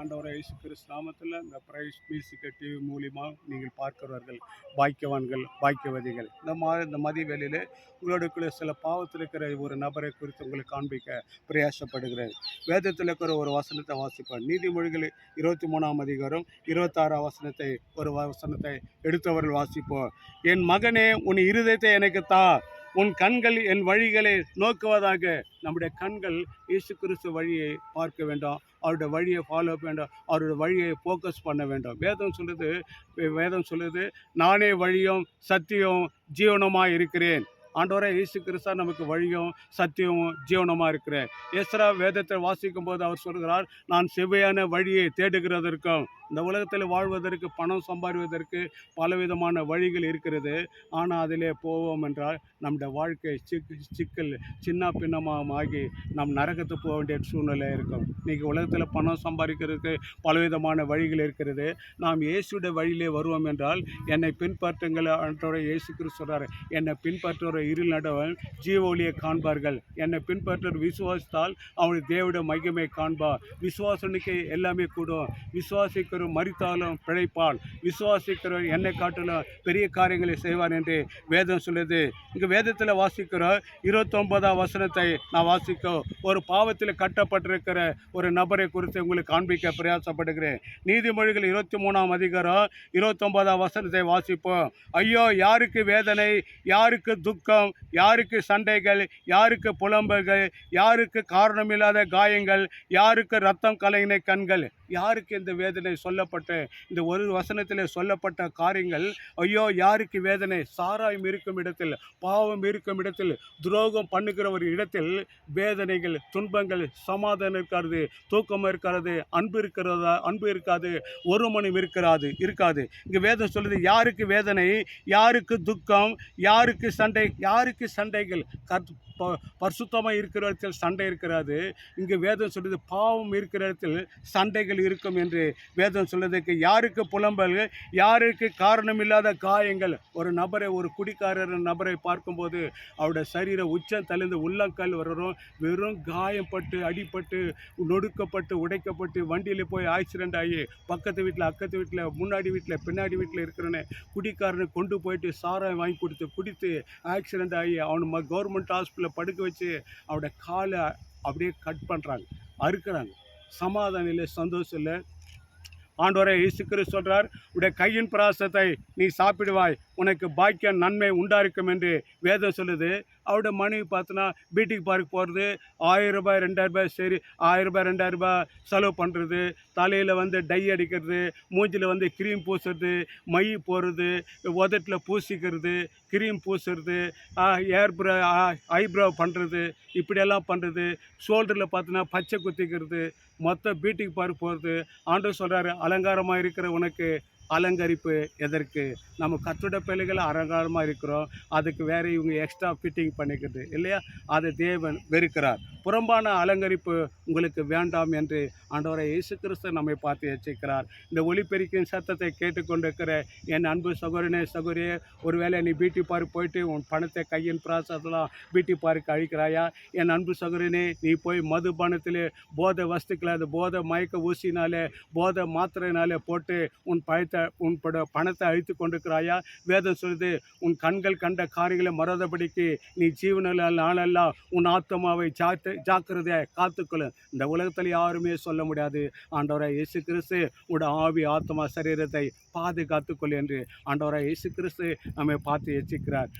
ஆண்டவரை இயேசு கிறிஸ்து நாமத்தில் இந்த பிரைஸ் மியூசிக் டிவி மூலிமா நீங்கள் பார்க்கிறவர்கள் பாக்கியவான்கள் பாக்கியவதிகள். இந்த மா இந்த மதிய வேலையில் உங்களுடைய சில பாவத்தில் இருக்கிற ஒரு நபரை குறித்து உங்களுக்கு காண்பிக்க பிரயாசப்படுகிறேன். வேதத்தில் இருக்கிற ஒரு வசனத்தை வாசிப்பேன். நீதிமொழிகள் இருபத்தி மூணாம் அதிகாரம் இருபத்தாறாம் வசனத்தை ஒரு வசனத்தை எடுத்தவர்கள் வாசிப்போம். என் மகனே உன் இருதயத்தை எனக்கு தா உன் கண்கள் என் வழிகளை நோக்குவதாக. நம்முடைய கண்கள் இயேசு கிறிஸ்து வழியை பார்க்க வேண்டும். அவருடைய வழியை ஃபாலோ வேண்டும். அவருடைய வழியை ஃபோக்கஸ் பண்ண வேண்டும். வேதம் சொல்லுது வேதம் சொல்லுது நானே வழியும் சத்தியம் ஜீவனமாக இருக்கிறேன். ஆண்டவரே இயேசு கிறிஸ்தா நமக்கு வழியும் சத்தியமும் ஜீவனமாக இருக்கிறேன் ஏசரா வேதத்தை வாசிக்கும் போது அவர் சொல்கிறார் நான் செவ்வையான வழியை தேடுகிறதற்கும் இந்த உலகத்தில் வாழ்வதற்கு பணம் சம்பாதிப்பதற்கு பலவிதமான வழிகள் இருக்கிறது. ஆனால் அதிலே போவோம் என்றால் நம்முடைய வாழ்க்கை சிக் சிக்கல் சின்ன பின்னமாக ஆகி நம் நரகத்துக்கு போக வேண்டிய சூழ்நிலை இருக்கும். இன்றைக்கி உலகத்தில் பணம் சம்பாதிக்கிறதுக்கு பலவிதமான வழிகள் இருக்கிறது. நாம் இயேசுடைய வழியிலே வருவோம் என்றால் என்னை பின்பற்றுங்கள் அன்றோட இயேசு கிறிஸ்து என்னை பின்பற்றுற இருள் நடவன் ஜீவ ஒளியை காண்பார்கள். என்னை பின்பற்ற விசுவாசித்தால் அவனுடைய தேவிட மையமே காண்பார். விசுவாசனுக்கு எல்லாமே கூடும். விசுவாசிக்கிற மறித்தாலும் பிழைப்பால் விசுவாசிக்கிற என்னை காட்டிலும் பெரிய காரியங்களை செய்வார் என்று வேதம் சொல்லுது. இங்கே வேதத்தில் வாசிக்கிறோம் இருபத்தொன்பதாம் வசனத்தை நான் வாசிக்க. ஒரு பாவத்தில் கட்டப்பட்டிருக்கிற ஒரு நபரை குறித்து உங்களுக்கு காண்பிக்க பிரயாசப்படுகிறேன். நீதிமொழிகள் இருபத்தி மூணாம் அதிகாரம் இருபத்தொன்பதாம் வசனத்தை வாசிப்போம். ஐயோ யாருக்கு வேதனை யாருக்கு துக்கம்? யாருக்கு சண்டைகள் யாருக்கு புலம்பல்கள் யாருக்கு காரணமில்லாத காயங்கள் யாருக்கு ரத்தம் கலையின கண்கள் யாருக்கு இந்த வேதனை சொல்லப்பட்ட இந்த ஒரு வசனத்தில் சொல்லப்பட்ட காரியங்கள் ஐயோ யாருக்கு வேதனை? சாராயம் இருக்கும் இடத்தில் பாவம் இருக்கும் இடத்தில் துரோகம் பண்ணுகிற ஒரு இடத்தில் வேதனைகள் துன்பங்கள் சமாதானம் இருக்காது தூக்கம் இருக்காது அன்பு இருக்கிறதா அன்பு இருக்காது ஒரு மனம் இருக்கிறாது இருக்காது. இங்கே வேதம் சொல்லுது யாருக்கு வேதனை? யாருக்கு துக்கம்? யாருக்கு சண்டை யாருக்கு சண்டைகள்? கத் பரிசுத்தமாக இருக்கிற இடத்தில் சண்டை இருக்கிறாது. இங்கே வேதம் சொல்லுது பாவம் இருக்கிற இடத்தில் சண்டைகள் இருக்கும் என்று வேதம் சொல்லுறதுக்கு யாருக்கு புலம்பல்கள் யாருக்கு காரணமில்லாத காயங்கள்? ஒரு நபரை ஒரு குடிக்காரர் நபரை பார்க்கும்போது அவருடைய சரீர உச்சம் தழுந்து உள்ளங்கால் வரும் வெறும் காயப்பட்டு அடிப்பட்டு நொடுக்கப்பட்டு உடைக்கப்பட்டு வண்டியில் போய் ஆக்சிடென்ட் ஆகி பக்கத்து வீட்டில் அக்கத்து வீட்டில் முன்னாடி வீட்டில் பின்னாடி வீட்டில் இருக்கிறவனே குடிக்காரனை கொண்டு போயிட்டு சாராயம் வாங்கி கொடுத்து குடித்து ஆக்சிடென்ட் ஆகி அவனை கவர்மெண்ட் ஹாஸ்பிட்டலில் படுக்க வச்சு அவனோட காலை அப்படியே கட் பண்ணுறாங்க அறுக்கிறாங்க. சமாதானம் இல்லை சந்தோஷம் இல்லை. ஆண்டோரை இசுக்கிற சொல்கிறார் உடைய கையின் பிராசத்தை நீ சாப்பிடுவாய். உனக்கு பாக்கியம் நன்மை உண்டாயிருக்கும் என்று வேதம் சொல்லுது. அவருடைய மனைவி பார்த்தோன்னா பீட்டிங் பார்க் போகிறது ஆயிரம் ரூபாய் ரெண்டாயிரம் ரூபாய் சரி ஆயிரம் ரூபாய் ரெண்டாயிரம் ரூபாய் செலவு பண்ணுறது தலையில் வந்து டை அடிக்கிறது மூஞ்சில் வந்து க்ரீம் பூசுறது மை போடுறது உதட்டில் பூசிக்கிறது க்ரீம் பூசுறது ஏர் ப்ரோ ஐப்ரோ பண்ணுறது இப்படியெல்லாம் பண்ணுறது ஷோல்டரில் பார்த்தோன்னா பச்சை குத்திக்கிறது மொத்த பீட்டிங் பார்க் போகிறது ஆண்டு சொல்கிறாரு அலங்காரமாக இருக்கிற உனக்கு அலங்கரிப்பு எதற்கு? நம்ம கட்டுட பிள்ளைகள் அலங்காரமாக இருக்கிறோம். அதுக்கு வேறு இவங்க எக்ஸ்ட்ரா ஃபிட்டிங் பண்ணிக்கிறது இல்லையா? அதை தேவன் வெறுக்கிறார். புறம்பான அலங்கரிப்பு உங்களுக்கு வேண்டாம் என்று ஆண்டவரை இயேசு கிறிஸ்து நம்மை பார்த்து எச்சரிக்கிறார். இந்த ஒளிப்பெருக்கின் சத்தத்தை கேட்டுக்கொண்டிருக்கிற என் அன்பு சகோதரனே சகோதரியே ஒருவேளை நீ பியூட்டி பார்க் போயிட்டு உன் பணத்தை கையின் பிராசத்தெல்லாம் பியூட்டி பார்க் அழிக்கிறாயா? என் அன்பு சகோதரனே நீ போய் மதுபானத்திலே போத வஸ்துக்களை அது போதை மயக்க ஊசினாலே போதை மாத்திரைனாலே போட்டு உன் பழத்தை உன் பட பணத்தை அழித்து கொண்டிருக்கிறாயா? வேதம் சொல்லுது உன் கண்கள் கண்ட காரியங்களை மறந்தபடிக்கு நீ ஜீவனில் நாளெல்லாம் உன் ஆத்மாவை சாத்து ஜாக்கிரதையாக காத்துக்கொள்ளு இந்த உலகத்தில் யாருமே சொல்ல முடியாது. ஆண்டவராக இயேசு கிறிஸ்து உட ஆவி ஆத்மா சரீரத்தை பாதுகாத்துக்கொள் என்று ஆண்டவராக இயேசு கிறிஸ்து நம்மை பார்த்து எச்சிக்கிறார்.